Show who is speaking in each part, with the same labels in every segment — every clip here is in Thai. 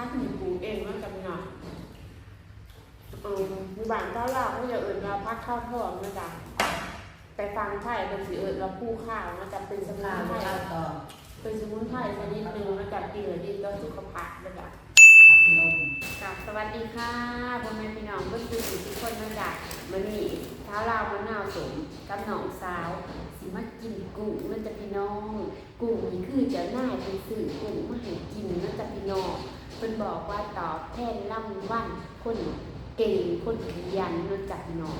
Speaker 1: พักมีปลูกเองมันกับหน่อยเออมีบางเจ้าเราเขาจะเอิญเราพักข้าวทอดนะจ๊ะแต่ฟังไทยเป็นสีเอิญเราผู้ข้าวนะจ๊ะเป็นสมุ
Speaker 2: ข้าวน
Speaker 1: ไพร
Speaker 2: ข้าวต่อ
Speaker 1: เป็นสมุนไพรชนิดหนึ่งนะจ๊ะกินแล้วดีต่อสุขภาพนะจ๊ะ
Speaker 2: ขับนม
Speaker 1: กับสวัสดีค่ะพ่อแม่พี่น้องเพื่อนคือสิ่ทุกคนนะจ๊ะมันนี่เท้าลาวมะนาวสมกับน้องสาวสิมากินกุ้งนั่นจะพี่น้อง กุ้งนี่คือจะน่ายเป็นสื่อกุ้งมาให้กินนั่นจะพี่น้อง เพิ่นบอกว่าตอบแทนร่ำวันคนเก่งคนขยันนั่นจะพี่น้อง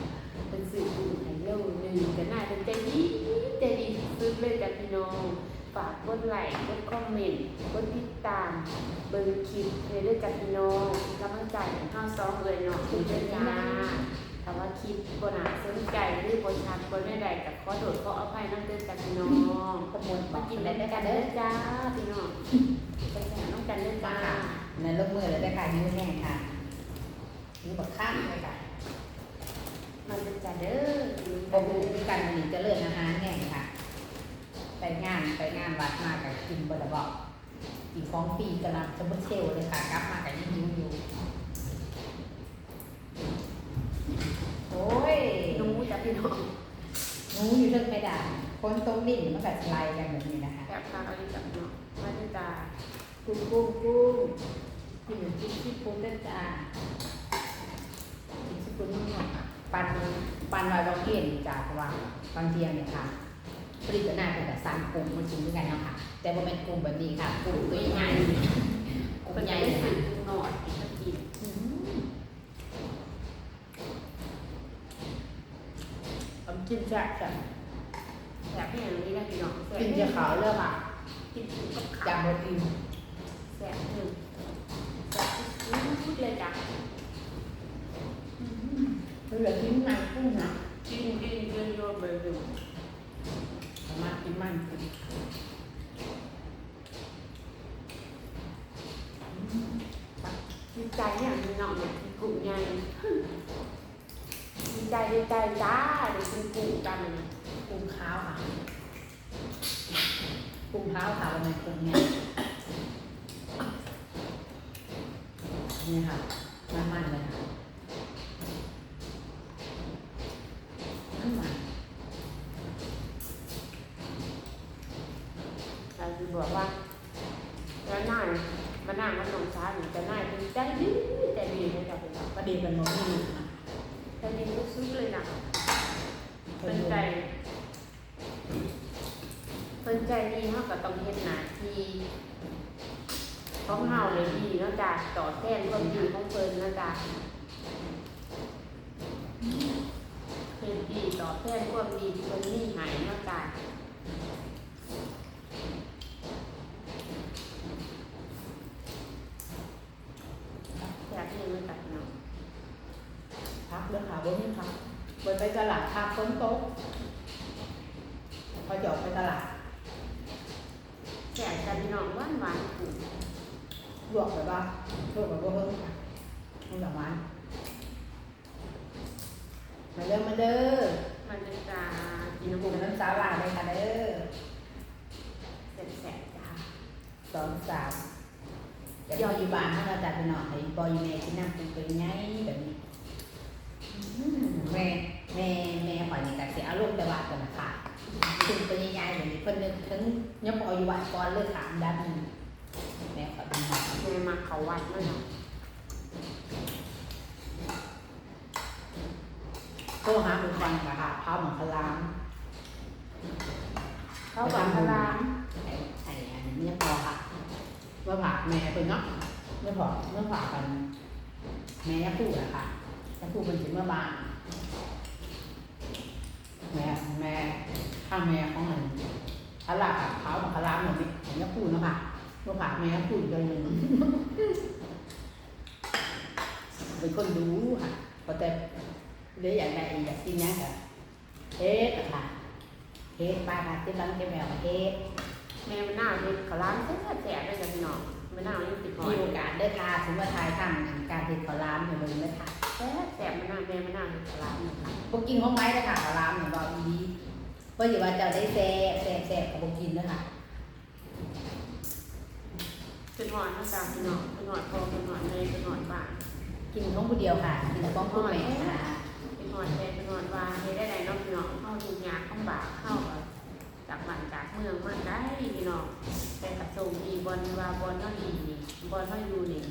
Speaker 1: เป็นสื่อกุ้งให้โลหนึ่งจะน่ายเป็นใจดีใจดีสุดๆเลยจ้ะพี่น้องฝากกดไลค์กดคอมเมนต์กดติดตาม เบิ่งคลิปเลยด้วยจ้ะพี่น้องกำลังใจของข้าวซองเลยเนาะคุณเจ้าจ้าแต่ว่าคลิปบนหาสนใจหรือบนชัดบนใดๆกับขอโทษขออภัยนั่นเด้อจ้าพี่น้อง
Speaker 2: ขโมย
Speaker 1: มากินได้ด้วยกันเด้อจ้าพี่น้องไปแข่งน้องกันเด้อจ้า
Speaker 2: ในลูกมือเลยได้ค่ะนิ้วแห้งค่ะนิ้วบักข้ามเลยค่ะ
Speaker 1: มาเด้อจ้าเด้อ
Speaker 2: โบกูด้วยกันวันนี้จะเลิกอาหารแห้งค่ะ ไปงานไปงานวัดมากับกินบะบอกอีกของปีกำลังจะมุดเซลเลยค่ะกลับมากับยิ้มอยู่ โอ้ย
Speaker 1: หนูจ้าพี่น้อง
Speaker 2: หนูอยู่เรื่องไม่ได้คนตรงนี้มันก็สไลด์กันแบบนี้นะคะ
Speaker 1: แบบพาเอาดีจ้าพี่น้องมาเด้อจ้า กุ้งกุ้งกุ้ง
Speaker 2: กินกินที่ปูนได้จ้ากินที่ปูนนี่เนาะปันปันไว้บางเกียนจ้าเพราะว่าบางเทียเนี่ยค่ะผลิตหน้าเป็นแบบสามกลุ่มมันจริงด้วยกันเนาะค่ะ แต่ว่าเป็นกลุ่มแบบนี้ค่ะกลุ่มตัวใหญ่กลุ่มใหญ่เลยค่ะ
Speaker 1: หน่อยที่กินผมกินแซ่บจ้ะแซ่บให้อย่างนี้นะพี่น้อง
Speaker 2: กินจะขาวเลือกอะ
Speaker 1: กินกับขาว
Speaker 2: จากบนอิน
Speaker 1: แซ่บหนึ่งแซ่บทุกเลยจ้ะ
Speaker 2: เหลือทิ้งในกุ้งนะ
Speaker 1: กินกินกินโยนไปเลย
Speaker 2: สามารถกินมันกิน
Speaker 1: ดีใจเนี่ยมีน้องเนี่ยกุ้งใหญ่ดีใจดีใจจ้าเดี๋ยวกินกุ้งกัน
Speaker 2: กุ้งข้าวค่ะกุ้งข้าวค่ะประมาณกุ้งเนี่ยนี่ค่ะมันมันๆเลยค่ะมันมัน
Speaker 1: เราจะบอกว่าจะน่ายมานั่งมันน้องช้าหนูจะน่ายเป็นใจดีใจดีเลยจ้ะเป็นแบบ
Speaker 2: ประเดี๋ยวเป็นโมนี่นะ
Speaker 1: ใจดีสุดๆเลยนะเป็นใจเป็นใจดีเท่ากับต้องเฮ็ดหน้าที่ ของเฮาเลยดีเนาะจ้ะต่อแทนความดีของเพิ่นเนาะจ้ะเฮ็ดดีต่อแทนความดีที่เพิ่นมีให้เนาะจ้ะอยากให้มันตัดเนาะ
Speaker 2: พักเรื่อค่ะบนนี้พักเปิดไปตลาดพักฝนตกพอจะออกไปตลาด
Speaker 1: แจกกันน้องหวานหวาน
Speaker 2: ลวกแบบว่าลวกแบบว่าเพิ่งค่ะมันแบบมันมาเด้อมาเด้อ
Speaker 1: มันจะจากิ
Speaker 2: กิ
Speaker 1: น
Speaker 2: น
Speaker 1: น้ำ
Speaker 2: กลุ่ม
Speaker 1: มัน
Speaker 2: น้ำสาหร่ายเลยค่ะเด้อ
Speaker 1: แสบๆจ้า
Speaker 2: สองสามแต่พออยู่บ้านถ้าเราจัดไปหน่อยให้ปอยแม่กินน้ำเป็นตัวใหญ่แบบนี้อืมแม่แม่แม่ข่อยนี่ก็เสียอารมณ์แต่ว่ากันนะค่ะกินตัวใหญ่ๆแบบนี้เพิ่นนึกถึงยังปอยอยู่บ้านก่อนเลยถามด้านนี้แม่ข่อยเป็นหอม
Speaker 1: แม่มา เขาวัดแล้วเนาะ
Speaker 2: โทรหาหมูฟันค่ะพาหมอคลาม
Speaker 1: เขาบังพลาม
Speaker 2: ไอ้ไอ้อันนี้พอค่ะเมื่อผ่าแม่เป็นเนาะเมื่อพอเมื่อผ่ากันแม่พูดอะค่ะแม่พูดเป็นถึงเมื่อบานแม่แม่ข้างแม่ของมันทลาเท้าหมอคลามแบบนี้ผมจะพูดเนาะค่ะ เมื่อผ่าแม่พูดเลยหนึ่งเป็นคนดูค่ะพอแต่เดี๋ยวอยากได้อยากกินเนี้ยค่ะเฮ็ดอะค่ะเฮ็ดปลาค่ะที่ร้านเจ๊แมวเฮ็ด
Speaker 1: แม่มันน่าเห็นเขาล้างแซ่บๆเลยจ้ะพี่น้องมันน่ายังติดหอ
Speaker 2: มี
Speaker 1: ย
Speaker 2: โอกาสเด้อค่ะถึงว่าทายทำการเฮ็ดข้าวหลามให้เบิ่งเด้อค่ะ
Speaker 1: แซ่บแซ่บมันน่าแม่มันน่าเห็นเขาล้างนะคะ
Speaker 2: บ่กินของไม้เด้อค่ะข้าวหลามนี่บ่อีดีเพิ่นสิว่าเจ้าได้แซ่บแซ่บแซ่บก็บ่กินเด้อค่ะ
Speaker 1: เป็นหอดนะจ๊ะพี่น้องพี่หอดพอพี่หอดเลยพี่หอดบ้าน
Speaker 2: กินของผู้เดียวค่ะ กินแต่ของผู้แม่ค่ะ
Speaker 1: พี่หอดแทนพี่หอดว่าเฮ็ดได้ไรเนาะพี่น้องเข้าทุกอย่างเข้าบากเข้าจากบ้านจากเมืองมาได้พี่น้องแต่กระทรวงดีบอลว่าบอลเนาะดีนี่บอลเนาะอยู่นี่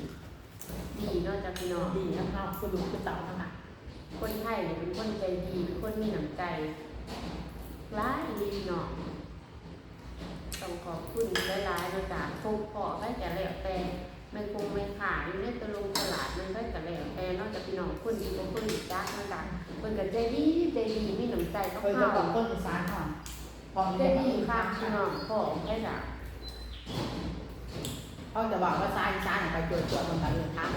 Speaker 1: ดีเนาะจ้ะพี่น้อง
Speaker 2: ดีทั้งเราคุณลูกคุณเต่าทั้งค่ะ
Speaker 1: คนไทยเนี่ยเป็นคนใจดีเป็นคนมีน้ำใจร้ายดีเนาะต้องขอบคุณหลายๆนะจ๊ะทุกพอให้แต่แล้วแต่ มันคงไม่ขายอยู่ในตลงตลาดมันได้แต่แล้วแต่นอกจากพี่น้องคนดีกว่าคนดีจ้านะจ๊ะเพิ่นก็ใจดีใจดีมีน้ำใจกับ
Speaker 2: เคยจะ
Speaker 1: เขา
Speaker 2: บอกต้นอีสานก่อนพอ
Speaker 1: ใจ
Speaker 2: จะ
Speaker 1: ดีค่ะพี่น้องขอแค่จ้ะ
Speaker 2: เขาจะบอกว่าซ้ายอีสานไปจวดจวดบนกันเลยครับ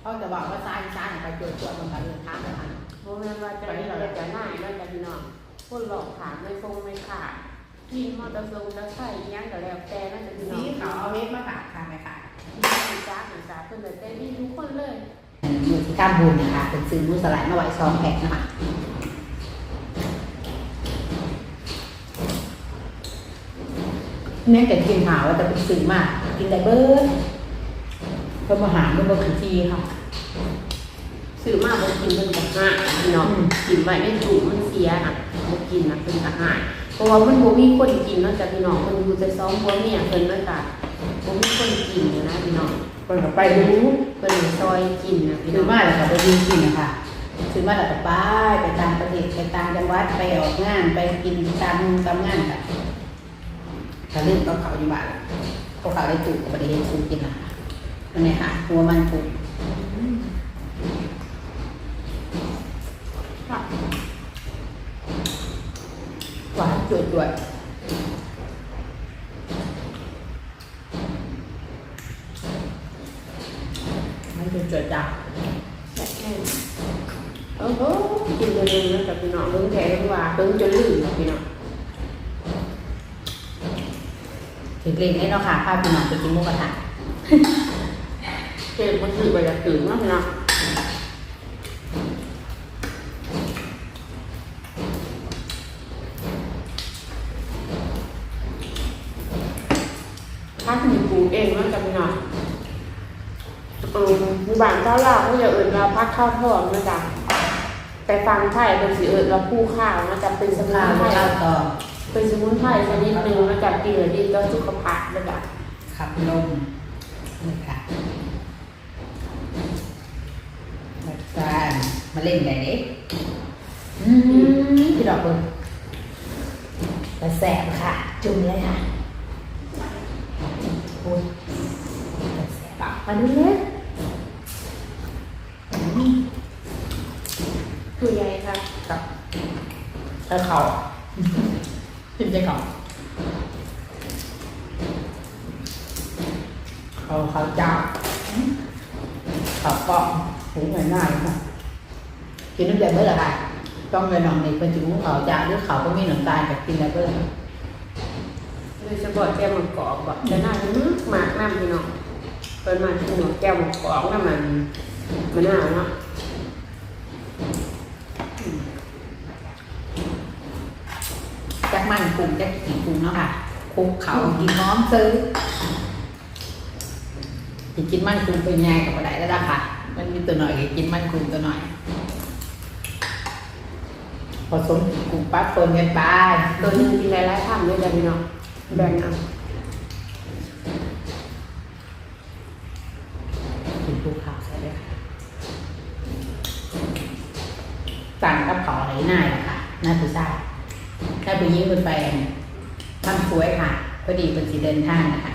Speaker 2: เขาจะบอกว่าซ้ายอีสานไปจวดจวดบนกันเลยครับนะคะ
Speaker 1: โมเมนต์ว่าจะดีจะจะหน้าเนาะจ้ะพี่น้องคนหลอกถามไม่คงไม่ขาด ที่มอเตอร์ไซค์จะใส่อิหยังก็แล้วแต่นะจ๊ะพี่น้อ
Speaker 2: สี
Speaker 1: ง
Speaker 2: ขาวเอาเฮ็ดมาฝากค่ะไหมค่ะ
Speaker 1: มีจ้าเหมือนจ้าเพิ่นเลยใจดีทุกคนเลย
Speaker 2: มือที่ข้ามบุญนะคะเป็นซื้อมูสลายมาไว้ซองแพ็คนะคะนี่แต่กินหาว่าจะเป็นซื้อมากกินได้เบิร์ดเพิ่มอาหารเพิ่มบางทีค่ะ
Speaker 1: ซื้อมาบ่กินเพิ่นก็หายพี่น้อง
Speaker 2: อืม
Speaker 1: กินไว้ในตู้มันเสียน่ะบ่กินน่ะเพิ่นก็หาย เพราะว่ามันบ่มีคนกินเนาะจ้ะพี่น้องมันอยู่แต่ซ้อมผัวเมียเพิ่นเนาะจ้ะบ่มีคนกินอยู่นะพี่น้อง
Speaker 2: เพิ่นก็ไปดู
Speaker 1: เพิ่นก็ซอยกินนะพี่
Speaker 2: ซื้
Speaker 1: น้
Speaker 2: อ
Speaker 1: อง
Speaker 2: มาแล้วก็ไปยืนกินนะคะซื้อมาแล้วก็ไปไปตามประเทศไปตามจังหวัดไปออกงานไปกินตามตามงานกันถ้าลืมก็เขาอยู่บ้านเขาเขาได้ตู้ก็ไม่ได้เห็นซื้อกินนะคะอันนี้ค่ะหัวมันปูหวานจุดด้วยมันจุดจุดจ้ะ
Speaker 1: โอ้โหกินเร็วๆนะจ้ะพี่น้องเบิ่งแท้เบิ่งว่าเบิ่งจนลืมนพี่น้อง
Speaker 2: ถึงเรียนได้เนาะค่ะพาพี่น้องไปกินหมูกระทะ
Speaker 1: เจ็บบ่ซื้อไปจะตื่นเนาะพี่น้องถ้าคุณปลูกเองเนาะจ้ะพี่น้องเออมีบางเจ้าลาวเขาจะเอิญว่าพักข้าวทอดนะจ๊ะ แต่ฟังไทยเป็นสีเอิญว่าผู้ข้าวนะจ๊ะเป็นสมุน
Speaker 2: ข้าว
Speaker 1: ไพร
Speaker 2: ข้าวต่อ
Speaker 1: เป็นสมุนไพรชนิดหนึ่งนะจ๊ะกินแล้วดีต่อสุขภาพนะจ๊ะ
Speaker 2: ขับลมนี่ค่ะมาจานมาเล่นไหนเด็กอืมพี่ดอกเลยกระแสบค่ะ จุ่มเลยค่ะโอ้ยกระแสบอะมาดูเลย อืม
Speaker 1: คือใหญ่ค่ะ
Speaker 2: กับกระเขาขึ้นใจเขาเขาเขาเจ้าเขาก็หูง่ายๆค่ะกินน้ำใจเมื่อไหร่ค่ะต้องเงินหน่องนี่เป็นถึงเขาเจ้าหรือเขาก็มีน้ำตาลกับกินแล้วเพื่อ
Speaker 1: โดยเฉพาะแก้วมังกรบอกจะน่าจะนึกมากน้ำพี่น้องเปิดมาที่หนวดแก้วมังกรน้ำมันมันน่าวเนาะ
Speaker 2: จัก มันปรุงจักกี่ปรุงเนาะค่ะคลุกเขากินน้อมซื้อจะกินมันปรุงเป็นไงกับอะไรแล้วล่ะค่ะ มันมีตัวหน่อยก็กินมันปรุงตัวหน่อยผสมกลุ่มปั๊บเปิดกันไป
Speaker 1: ตัวหนึงกินหลายๆคำเลยจ้ะพี่น้องแบ่งเอา
Speaker 2: กินภูเขาใช่ไหมค่ะสั่งกับเขาอะไรง่ายนะคะน่าผู้ชาย ถ้าผู้หญิงเป็นแฟนทำสวยค่ะพอดีเป็นสีเดินทางนะคะ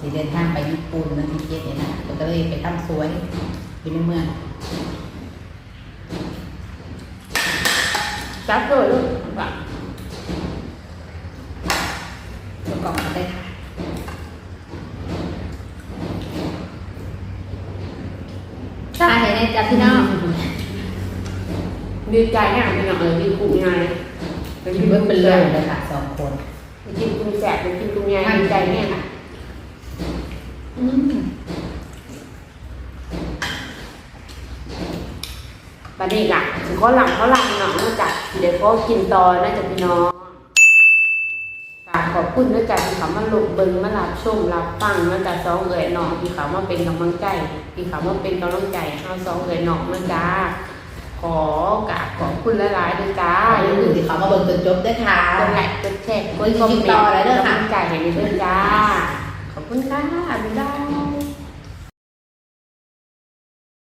Speaker 2: สีเดินทางไปญี่ปุ่นนั่นที่เจ็ดเนี่ยนะมันก็เลยไปทำสวยอยู่ในเมือง
Speaker 1: จับเลยลูกแบบ
Speaker 2: ประกอบกันได้ค่ะใช่ในจ้ะพี่น้อง
Speaker 1: ดีใจง่ายพี่น้องเออดีกุ้งง่าย
Speaker 2: เป็นเบิร์ดเป็นเลยเลยค่ะสองคน
Speaker 1: ไปกินกุ้งแสบไปกินกุ้งง่ายดีใจเนี่ยค่ะ
Speaker 2: อืม
Speaker 1: ประเด็นหลักถึงข้อหลังเขาหลังเนาะนอกจากสิเดี๋ยวก็กินต่อน่าจะพี่น้องฝากกขอบคุณนะจ๊ะที่เขามาลงเบิงมารับชมรับฟังนะจ๊ะสองเอ๋ยน้องที่เขามาเป็นกำลังใจที่เขามาเป็นกำลังใจให้เราสองเอ๋ยน้องนะจ๊ะ ขอกราบขอบคุณหลายๆด้วยจ้า
Speaker 2: อ่าอย่าลืมที่เขามาเบิ่งจนจบด้วยค่ะ
Speaker 1: กดไลค์กดแชร์กดคอมเมนต์กำลังใจให้ด้วยจ้า ขอบคุณค่ะบ๊ายบาย